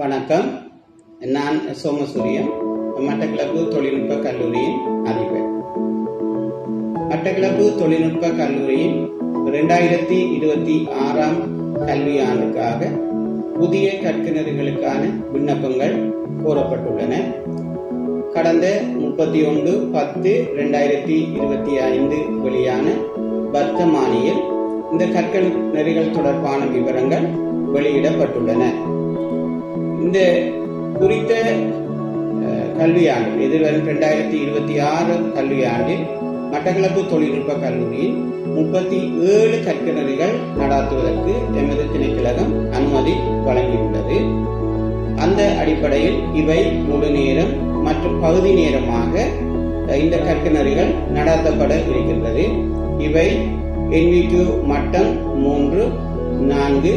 வணக்கம். நான் சோமசூரியன் மட்டக்களப்பு தொழில்நுட்ப கல்லூரியின் அதிபர் மட்டக்களப்பு தொழில்நுட்ப கல்லூரியின் ரெண்டாயிரத்தி இருபத்தி ஆறாம் கல்வியாண்டுக்காக புதிய கற்கிணறுகளுக்கான விண்ணப்பங்கள் கோரப்பட்டுள்ளன. கடந்த முப்பத்தி ஒன்று பத்து ரெண்டாயிரத்தி இருபத்தி ஐந்து வெளியான வர்த்தமானியில் இந்த கற்கள் நெறிகள் தொடர்பான விவரங்கள் வெளியிடப்பட்டுள்ளன. இந்த குறித்த கல்வியாண்டு எதிர்வரும் ரெண்டாயிரத்தி இருபத்தி ஆறு கல்வியாண்டில் மட்டக்களப்பு தொழில்நுட்ப கல்லூரியில் முப்பத்தி ஏழு கற்கிணறுகள் நடாத்துவதற்கு எமது திணைக்கழகம் அனுமதி வழங்கியுள்ளது. அந்த அடிப்படையில் இவை முழு நேரம் மற்றும் பகுதி நேரமாக இந்த கற்கிணறுகள் நடாத்தப்பட இருக்கின்றது. இவை என்விக்யூ மட்டம் மூன்று நான்கு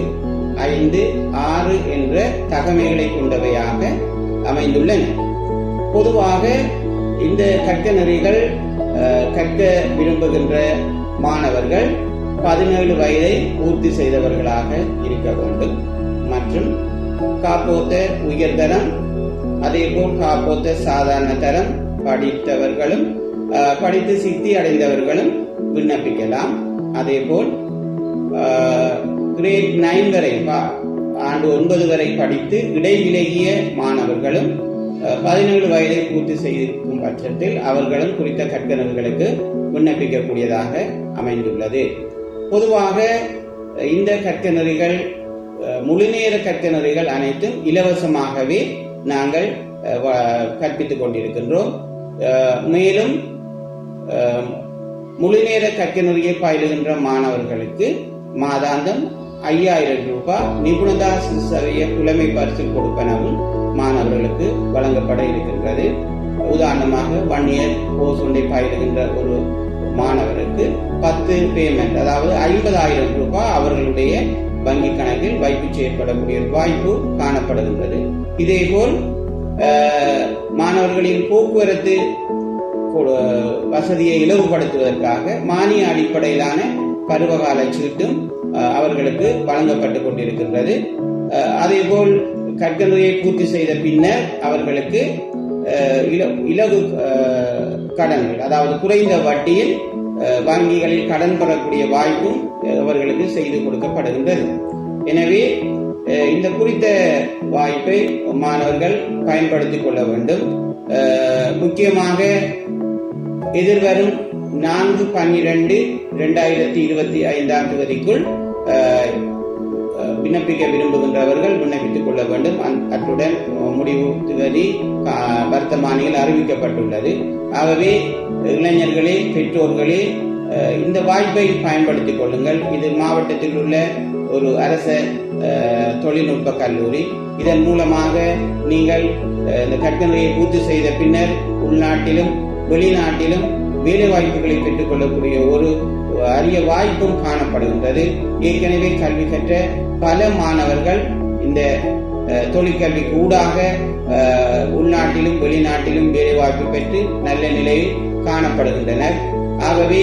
ஐந்து ஆறு என்ற தகமைகளை கொண்டவையாக அமைந்துள்ளன. பொதுவாக இந்த கற்க நெறிகள் கற்க விரும்புகின்ற மாணவர்கள் பதினேழு வயதை பூர்த்தி செய்தவர்களாக இருக்க வேண்டும். மற்றும் காப்போத்த உயர்தரம் அதேபோல் காப்போத்த சாதாரண தரம் படித்தவர்களும் படித்து சித்தி அடைந்தவர்களும் விண்ணப்பிக்கலாம். அதேபோல் கிரேட் நைன் வரை ஆண்டு ஒன்பது வரை படித்து இடைவிலகிய மாணவர்களும் பதினேழு வயதை பூர்த்தி செய்திருக்கும் பட்சத்தில் அவர்களும் குறித்த கற்கனர்களுக்கு விண்ணப்பிக்கக்கூடியதாக அமைந்துள்ளது. பொதுவாக இந்த கற்கனறிகள் முழுநேர கற்கனறிகள் அனைத்தும் இலவசமாகவே நாங்கள் வ- கற்பித்துக் கொண்டிருக்கின்றோம். மேலும் முழுநேர கற்கனறியை பயிலுகின்ற மாணவர்களுக்கு மாதாந்தம் ஐயாயிரம் ரூபாய் நிபுணதா சிசவிய புலமை பரிசு கொடுப்பனவும் மாணவர்களுக்கு வழங்கப்பட இருக்கின்றது. உதாரணமாக ஒன் இயர் கோர்ஸ் ஒன்றை பயிலுகின்ற ஒரு மாணவருக்கு பத்து பேமெண்ட் அதாவது ஐம்பதாயிரம் ரூபாய் அவர்களுடைய வங்கி கணக்கில் வைப்பு செய்யப்படக்கூடிய வாய்ப்பு காணப்படுகின்றது. இதேபோல் மாணவர்களின் போக்குவரத்து வசதியை இலவுபடுத்துவதற்காக மானிய அடிப்படையிலான பருவகால சீட்டும் அவர்களுக்கு வழங்கப்பட்டு கொண்டிருக்கின்றது. அதேபோல் கற்கனுரையை பூர்த்தி செய்த பின்னர் அவர்களுக்கு இலகு கடன்கள் அதாவது குறைந்த வட்டியில் வங்கிகளில் கடன் பெறக்கூடிய வாய்ப்பும் அவர்களுக்கு செய்து கொடுக்கப்படுகின்றது. எனவே இந்த குறித்த வாய்ப்பை மாணவர்கள் பயன்படுத்திக் கொள்ள வேண்டும். முக்கியமாக எதிர்வரும் நான்கு பன்னிரண்டு இரண்டாயிரத்தி இருபத்தி ஐந்தாம் தேதிக்குள் விண்ணப்பிக்க விரும்புகின்றவர்கள் விண்ணப்பித்துக் கொள்ள வேண்டும். அத்துடன் முடிவு தேதி வர்த்தமானியில் அறிவிக்கப்பட்டுள்ளது. ஆகவே இளைஞர்களே பெற்றோர்களே இந்த வாய்ப்பை பயன்படுத்திக் கொள்ளுங்கள். இது மாவட்டத்தில் உள்ள ஒரு அரச தொழில்நுட்ப கல்லூரி. இதன் மூலமாக நீங்கள் இந்த கற்கனரையை பூர்த்தி செய்த பின்னர் உள்நாட்டிலும் வெளிநாட்டிலும் வேலை வாய்ப்புகளை பெற்றுக்கொள்ளக்கூடிய ஒரு அரிய வாய்ப்பும் காணப்படுகின்றது. ஏற்கனவே கல்வி கற்ற பல மாணவர்கள் இந்த அஹ், தொழிற்கல்விக்கு ஊடாக அஹ், உள்நாட்டிலும் வெளிநாட்டிலும் வேலைவாய்ப்பு பெற்று நல்ல நிலையில் காணப்படுகின்றனர். ஆகவே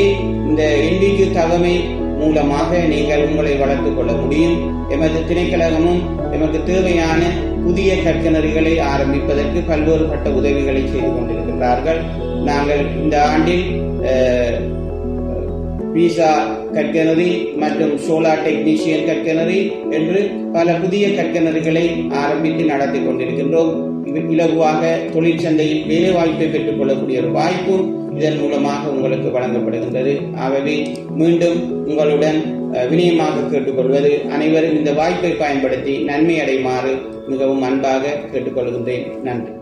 இந்த எண்ணிக்கை தகமை மூலமாக நீங்கள் உங்களை வளர்த்துக் கொள்ள முடியும். எமது திணைக்கழகமும் எமக்கு தேவையான புதிய கற்கனறிகளை ஆரம்பிப்பதற்கு பல்வேறு பட்ட உதவிகளை செய்து கொண்டிருக்கின்றார்கள். நாங்கள் இந்த ஆண்டில் பீசா கற்கனரி மற்றும் சோலார் டெக்னீஷியன் கற்கனரி என்று பல புதிய கற்கிணறுகளை ஆரம்பித்து நடத்தி கொண்டிருக்கின்றோம். இலகுவாக தொழிற்சந்தையில் வேலை வாய்ப்பை பெற்றுக் கொள்ளக்கூடிய ஒரு வாய்ப்பும் இதன் மூலமாக உங்களுக்கு வழங்கப்படுகின்றது. ஆகவே மீண்டும் உங்களுடன் வினயமாக கேட்டுக்கொள்வது அனைவரும் இந்த வாய்ப்பை பயன்படுத்தி நன்மை அடையுமாறு மிகவும் அன்பாக கேட்டுக்கொள்கின்றேன். நன்றி.